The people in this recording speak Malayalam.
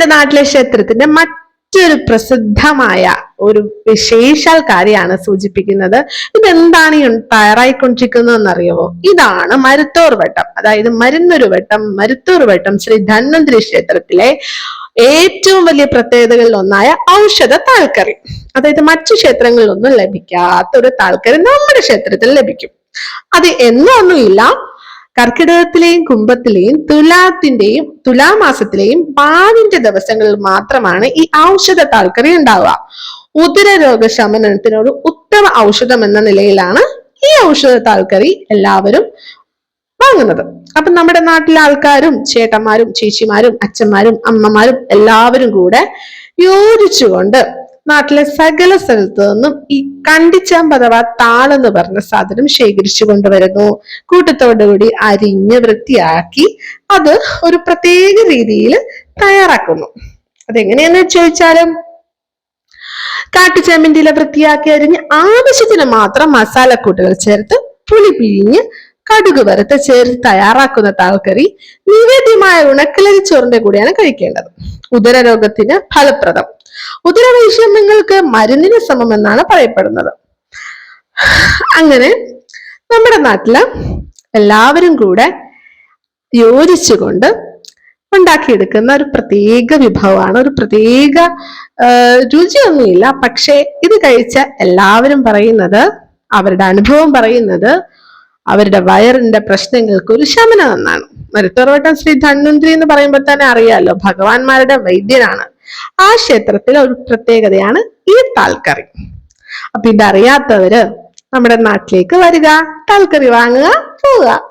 എന്റെ നാട്ടിലെ ക്ഷേത്രത്തിന്റെ മറ്റൊരു പ്രസിദ്ധമായ ഒരു വിശേഷാൽ കാര്യമാണ് സൂചിപ്പിക്കുന്നത്. ഇതെന്താണ് ഈ തയ്യാറായിക്കൊണ്ടിരിക്കുന്നത് അറിയാവോ ഇതാണ് മരുത്തോർ വട്ടം. അതായത് മരുന്നൊരു വട്ടം മരുത്തോർ വട്ടം ശ്രീ ധന്വന്തരി ക്ഷേത്രത്തിലെ ഏറ്റവും വലിയ പ്രത്യേകതകളിൽ ഒന്നായ ഔഷധ താൽക്കറി. അതായത് മറ്റു ക്ഷേത്രങ്ങളിലൊന്നും ലഭിക്കാത്ത ഒരു താൽക്കറി നമ്മുടെ ക്ഷേത്രത്തിൽ ലഭിക്കും. അത് എന്നൊന്നുമില്ല കർക്കിടകത്തിലെയും കുംഭത്തിലെയും തുലാത്തിന്റെയും തുലാമാസത്തിലെയും പാതിന്റെ ദിവസങ്ങളിൽ മാത്രമാണ് ഈ ഔഷധ താൽക്കറി ഉണ്ടാവുക. ഉദരരോഗ ശമനത്തിനോട് ഉത്തമ ഔഷധം എന്ന നിലയിലാണ് ഈ ഔഷധ താൽക്കറി എല്ലാവരും വാങ്ങുന്നത്. അപ്പൊ നമ്മുടെ നാട്ടിലെ ആൾക്കാരും ചേട്ടന്മാരും ചേച്ചിമാരും അച്ഛന്മാരും അമ്മമാരും എല്ലാവരും കൂടെ യോജിച്ചുകൊണ്ട് നാട്ടിലെ സകല സ്ഥലത്തു നിന്നും ഈ കണ്ടിച്ചാമ്പ് അഥവാ താളെന്ന് പറഞ്ഞ സാധനം ശേഖരിച്ചു കൊണ്ടുവരുന്നു. കൂട്ടത്തോടുകൂടി അരിഞ്ഞ് വൃത്തിയാക്കി അത് ഒരു പ്രത്യേക രീതിയിൽ തയ്യാറാക്കുന്നു. അതെങ്ങനെയാന്ന് ചോദിച്ചാലും കാട്ടുചാമ്പിന്റെ ഇല വൃത്തിയാക്കി അരിഞ്ഞ് ആവശ്യത്തിന് മാത്രം മസാലക്കൂട്ടുകൾ ചേർത്ത് പുളി പിഴിഞ്ഞ് കടുക് വറുത്ത് ചേർത്ത് തയ്യാറാക്കുന്ന താൽക്കറി നിവേദ്യമായ ഉണക്കലരി ചോറിന്റെ കൂടെയാണ് കഴിക്കേണ്ടത്. ഉദരരോഗത്തിന് ഫലപ്രദം. ഉദരവൈഷമ്യങ്ങൾക്ക് മരുന്നിന് സമം എന്നാണ് പറയപ്പെടുന്നത്. അങ്ങനെ നമ്മുടെ നാട്ടിൽ എല്ലാവരും കൂടെ യോജിച്ചുകൊണ്ട് ഉണ്ടാക്കിയെടുക്കുന്ന ഒരു പ്രത്യേക വിഭവമാണ്. ഒരു പ്രത്യേക രുചിയൊന്നുമില്ല. പക്ഷേ ഇത് കഴിച്ച എല്ലാവരും പറയുന്നത് അവരുടെ അനുഭവം പറയുന്നത് അവരുടെ വയറിന്റെ പ്രശ്നങ്ങൾക്ക് ഒരു ശമനം എന്നാണ്. മരുത്തോർവട്ടം ശ്രീ ധന്വന്തിരി എന്ന് പറയുമ്പോൾ തന്നെ അറിയാലോ ഭഗവാന്മാരുടെ വൈദ്യനാണ് ആ ക്ഷേത്രത്തിലെ ഒരു പ്രത്യേകതയാണ് ഈ താൽക്കറി. അപ്പൊ ഇതറിയാത്തവര് നമ്മുടെ നാട്ടിലേക്ക് വരിക താൽക്കറി വാങ്ങുക പോവുക.